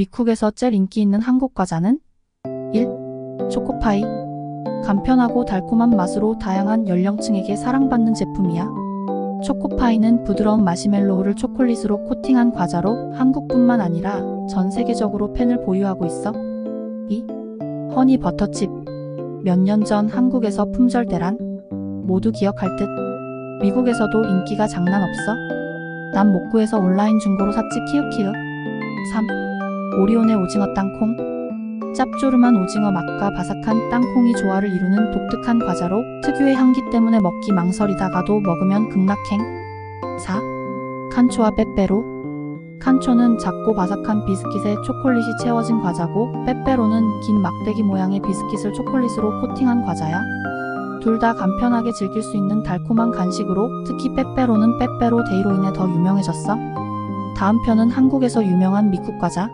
미쿡에서 제일 인기 있는 한국 과자는 1. 초코파이. 간편하고 달콤한 맛으로 다양한 연령층에게 사랑받는 제품이야. 초코파이는 부드러운 마시멜로우를 초콜릿으로 코팅한 과자로 한국뿐만 아니라 전 세계적으로 팬을 보유하고 있어. 2. 허니 버터칩. 몇 년 전 한국에서 품절 대란. 모두 기억할 듯. 미국에서도 인기가 장난 없어. 난 못 구해서 온라인 중고로 샀지 키읔키읔. 3. 오리온의 오징어 땅콩. 짭조름한 오징어 맛과 바삭한 땅콩이 조화를 이루는 독특한 과자로 특유의 향기 때문에 먹기 망설이다가도 먹으면 극락행. 4. 칸초와 빼빼로. 칸초는 작고 바삭한 비스킷에 초콜릿이 채워진 과자고 빼빼로는 긴 막대기 모양의 비스킷을 초콜릿으로 코팅한 과자야. 둘 다 간편하게 즐길 수 있는 달콤한 간식으로 특히 빼빼로는 빼빼로 데이로 인해 더 유명해졌어. 다음 편은 한국에서 유명한 미국 과자